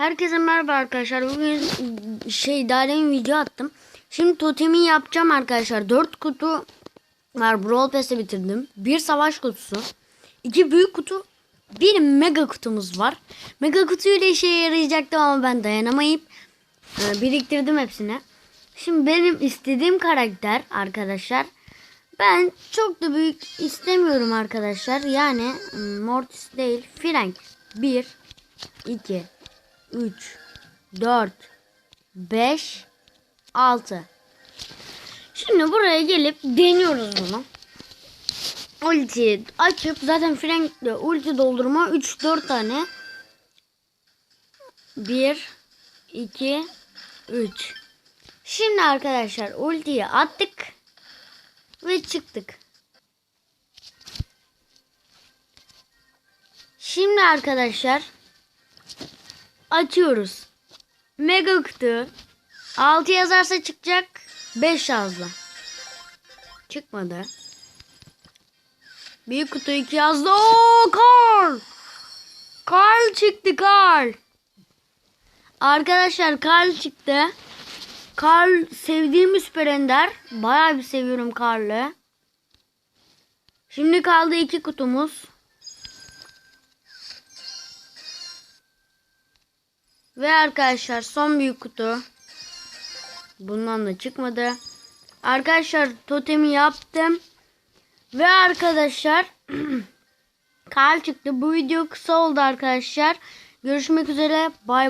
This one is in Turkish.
Herkese merhaba arkadaşlar. Bugün şey daha demin video attım. Şimdi totemi yapacağım arkadaşlar. 4 kutu var. Brawl Pass'ı bitirdim. Bir savaş kutusu. iki büyük kutu. Bir mega kutumuz var. Mega kutuyla işe yarayacaktı ama ben dayanamayıp e, biriktirdim hepsini. Şimdi benim istediğim karakter arkadaşlar. Ben çok da büyük istemiyorum arkadaşlar. Yani Mortis değil. Frank. 1 2 3 4 5 6 Şimdi buraya gelip deniyoruz bunu. Ulti açıp zaten Frank'le ulti doldurma 3-4 tane 1 2 3 Şimdi arkadaşlar ultiyi attık ve çıktık. Şimdi arkadaşlar açıyoruz. Mega kutu 6 yazarsa çıkacak 5 yazdı. Çıkmadı. Büyük kutu 2 yazdı. Oo Carl. Carl çıktı Carl. Arkadaşlar Carl çıktı. Carl sevdiğim süper ender. Bayağı bir seviyorum Carl'ı. Şimdi kaldı iki kutumuz. Ve arkadaşlar son büyük kutu. Bundan da çıkmadı. Arkadaşlar totemi yaptım. Ve arkadaşlar Karl çıktı. Bu video kısa oldu arkadaşlar. Görüşmek üzere. Bay bay.